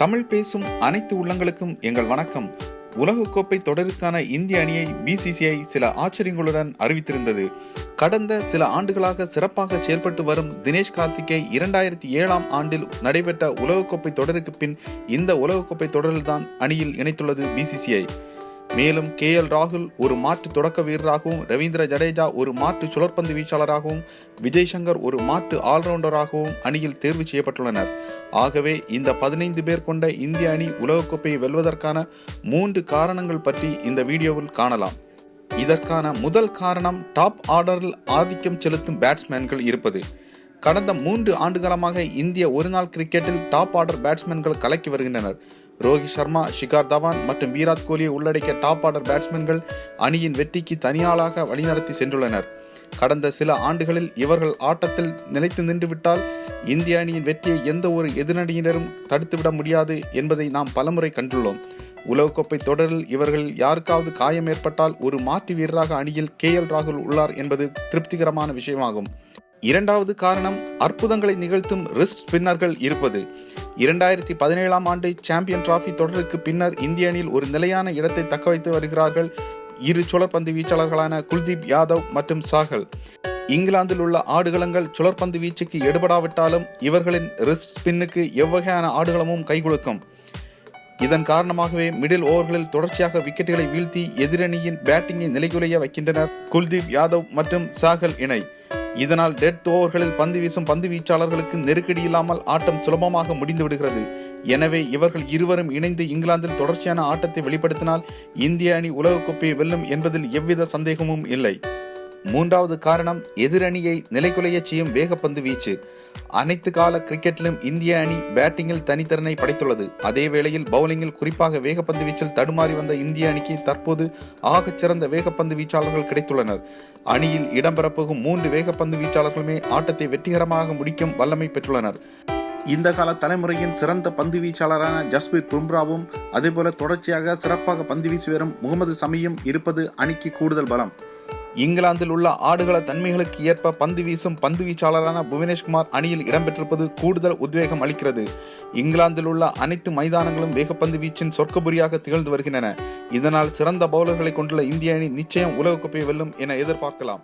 தமிழ் பேசும் அனைத்து உள்ளங்களுக்கும் எங்கள் வணக்கம். உலகக்கோப்பை தொடருக்கான இந்திய அணியை பிசிசிஐ சில ஆச்சரியங்களுடன் அறிவித்திருந்தது. கடந்த சில ஆண்டுகளாக சிறப்பாக செயல்பட்டு வரும் தினேஷ் கார்த்திகை இரண்டாயிரத்தி ஏழாம் ஆண்டில் நடைபெற்ற உலகக்கோப்பை தொடருக்கு பின் இந்த உலகக்கோப்பை தொடரில்தான் அணியில் இணைத்துள்ளது பிசிசிஐ மேலும் கே எல் ராகுல் ஒரு மாற்று தொடக்க வீரராகவும் ரவீந்திர ஜடேஜா ஒரு மாற்று சுழற்பந்து வீச்சாளராகவும் விஜய் சங்கர் ஒரு மாற்று ஆல்ரவுண்டராகவும் அணியில் தேர்வு செய்யப்பட்டுள்ளனர். ஆகவே இந்த பதினைந்து பேர் கொண்ட இந்திய அணி உலகக்கோப்பையை வெல்வதற்கான மூன்று காரணங்கள் பற்றி இந்த வீடியோவில் காணலாம். இதற்கான முதல் காரணம் டாப் ஆர்டரில் ஆதிக்கம் செலுத்தும் பேட்ஸ்மேன்கள் இருப்பது. கடந்த மூன்று ஆண்டுகாலமாக இந்திய ஒருநாள் கிரிக்கெட்டில் டாப் ஆர்டர் பேட்ஸ்மேன்கள் கலக்கி வருகின்றனர். ரோஹித் சர்மா ஷிகார் தவான் மற்றும் விராட் கோலியை உள்ளடக்கிய டாப் ஆர்டர் பேட்ஸ்மேன்கள் அணியின் வெற்றிக்கு தனியாளாக வழிநடத்தி சென்றுள்ளனர். கடந்த சில ஆண்டுகளில் இவர்கள் ஆட்டத்தில் நிலைத்து நின்றுவிட்டால் இந்திய அணியின் வெற்றியை எந்த ஒரு எதிரணியினரும் தடுத்துவிட முடியாது என்பதை நாம் பலமுறை கண்டுள்ளோம். உலகக்கோப்பை தொடரில் இவர்களில் யாருக்காவது காயம் ஏற்பட்டால் ஒரு மாற்று வீரராக அணியில் கே எல் ராகுல் உள்ளார் என்பது திருப்திகரமான விஷயமாகும். இரண்டாவது காரணம் அற்புதங்களை நிகழ்த்தும் ரிஸ்ட் ஸ்பின்னர்கள் இருப்பது. இரண்டாயிரத்தி பதினேழாம் ஆண்டு சாம்பியன் டிராஃபி தொடருக்கு பின்னர் இந்திய அணியில் ஒரு நிலையான இடத்தை தக்க வைத்து வருகிறார்கள் இரு சுழற்பந்து வீச்சாளர்களான குல்தீப் யாதவ் மற்றும் சாகல். இங்கிலாந்தில் உள்ள ஆடுகளங்கள் சுழற்பந்து வீச்சுக்கு எடுபடாவிட்டாலும் இவர்களின் ரிஸ்ட் ஸ்பின்னுக்கு எவ்வகையான ஆடுகளமும் கைகொடுக்கும் இதன் காரணமாகவே மிடில் ஓவர்களில் தொடர்ச்சியாக விக்கெட்டுகளை வீழ்த்தி எதிரணியின் பேட்டிங்கை நிலைகுலைய வைக்கின்றனர் குல்தீப் யாதவ் மற்றும் சாகல் இணை. இதனால் டெட் ஓவர்களில் பந்து வீசும் பந்து வீச்சாளர்களுக்கு நெருக்கடி இல்லாமல் ஆட்டம் சுலபமாக முடிந்து விடுகிறது. எனவே இவர்கள் இருவரும் இணைந்து இங்கிலாந்தில் தொடர்ச்சியான ஆட்டத்தை வெளிப்படுத்தினால் இந்திய அணி உலகக்கோப்பையை வெல்லும் என்பதில் எவ்வித சந்தேகமும் இல்லை. மூன்றாவது காரணம் எதிரணியை நிலைகுலைய செய்யும் வேகப்பந்து வீச்சு. அனைத்து கால கிரிக்கெட்டிலும் இந்திய அணி பேட்டிங்கில் தனித்திறனை படைத்துள்ளது. அதே வேளையில் பவுலிங்கில் குறிப்பாக வேகப்பந்து வீச்சில் தடுமாறி வந்த இந்திய அணிக்கு தற்போது ஆகச்சிறந்த வேகப்பந்து வீச்சாளர்கள் கிடைத்துள்ளனர். அணியில் இடம்பெறப்போகும் மூன்று வேகப்பந்து வீச்சாளர்களுமே ஆட்டத்தை வெற்றிகரமாக முடிக்கும் வல்லமை பெற்றுள்ளனர். இந்த கால தலைமுறையின் சிறந்த பந்து வீச்சாளரான ஜஸ்பீர் பும்ராவும் அதேபோல தொடர்ச்சியாக சிறப்பாக பந்து வீசி வரும் முகமது சமியும் இருப்பது அணிக்கு கூடுதல் பலம். இங்கிலாந்தில் உள்ள ஆடுகள தன்மைகளுக்கு ஏற்ப பந்து வீசும் பந்து வீச்சாளரான புவனேஷ்குமார் அணியில் இடம்பெற்றிருப்பது கூடுதல் உத்வேகம் அளிக்கிறது. இங்கிலாந்தில் உள்ள அனைத்து மைதானங்களும் வேகப்பந்து வீச்சின் சொர்க்கபுரியாக திகழ்ந்து வருகின்றன. இதனால் சிறந்த பவுலர்களை கொண்டுள்ள இந்திய அணி நிச்சயம் உலகக்கோப்பையை வெல்லும் என எதிர்பார்க்கலாம்.